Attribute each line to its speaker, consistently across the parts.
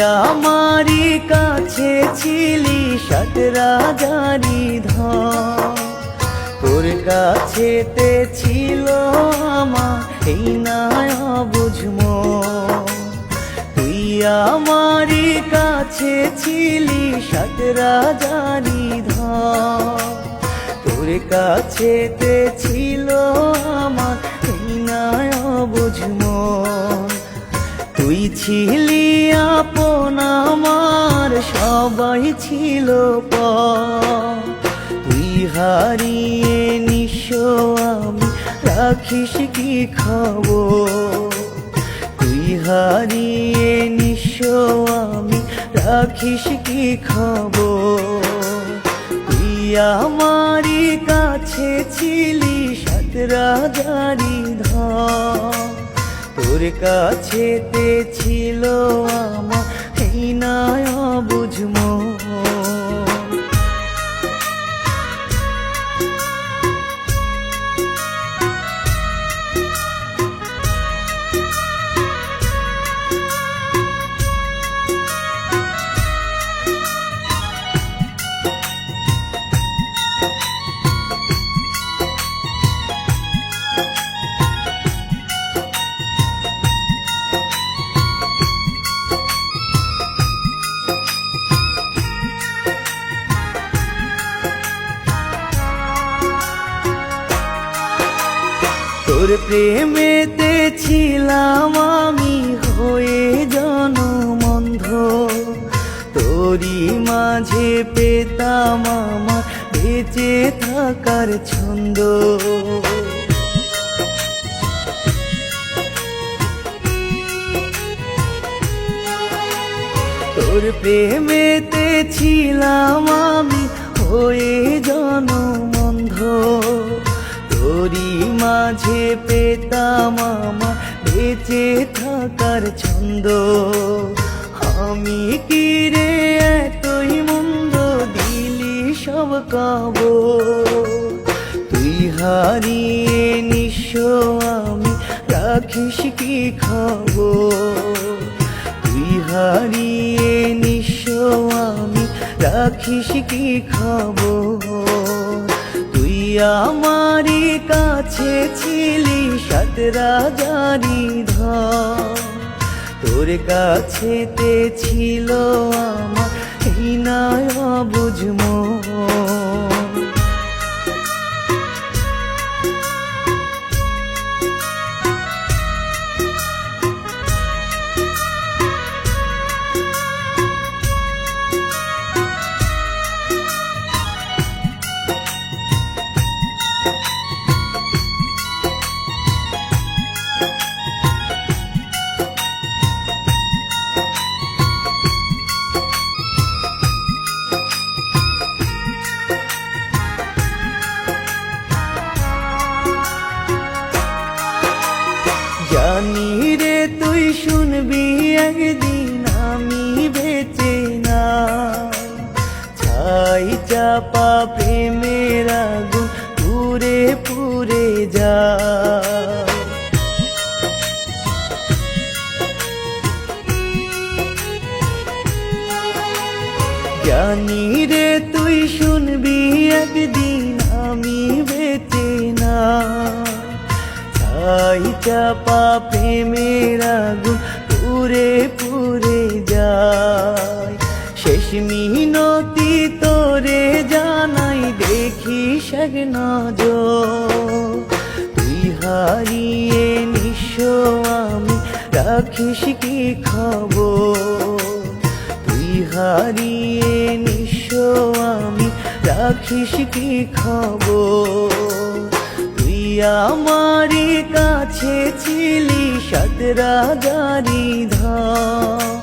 Speaker 1: আমারি কাছে ছিলি সাত রাজারি ধন। তোর কাছেতে ছিল আমার, এই নয় বুঝমো তুই আমারি কাছে ছিলি সাত রাজারি ধন। তোর কাছেতে ছিল আমার, এই নয় বুঝমো তুই ছিলি আপন আমার, সবাই ছিল পর তুই হারিয়ে নিঃস্ব আমি, রাখিস কি খবর? তুই হারিয়ে নিঃস্ব আমি, রাখিস কি খবর? তুই আমারি কাছে ছিলি সাত রাজারি ধন। তোর কাছে ছিল আমার। এই বুঝমো তোর প্রেমেতে ছিলাম আমি হয়ে জনমন্ধ। তোরই মাঝে পেতাম আমার, বেঁচে থাকার ছন্দ। তোর প্রেমেতে ছিলাম আমি হয়ে জনমন্ধ। তোরই মাঝে পেতাম আমার, বেঁচে থাকার ছন্দ। আমি কি রে এতই মন্দ দিলি সব কাব তুই হারিয়ে নিঃস্ব আমি রাখিস কি খবর? তুই হারিয়ে নিঃস্ব আমি রাখিস কি খবর? তুই আমারি কাছে ছিলি সাত রাজারি ধন। তোর কাছেতে ছিল আমার এই বুঝমো তুই শুনবি একদিন আমি বেঁচে না। ছাই চাপা প্রেমের আগুন পুরে পুরে যা জানি রে তুই শুনবি একদিন চাপা প্রেমের আগুন পুরে পুরে যায়। শেষ মিনতি তোরে জানাই দেখি এক তুই হারিয়ে নিঃস্ব আমি, রাখিস কি খবর? তুই হারিয়ে নিঃস্ব আমি, রাখিস কি খবর? আমারি কাছে ছিলি সাত রাজারি ধাম।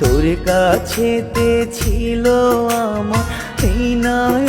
Speaker 1: তোর কাছেতে ছিল আমার এই নয়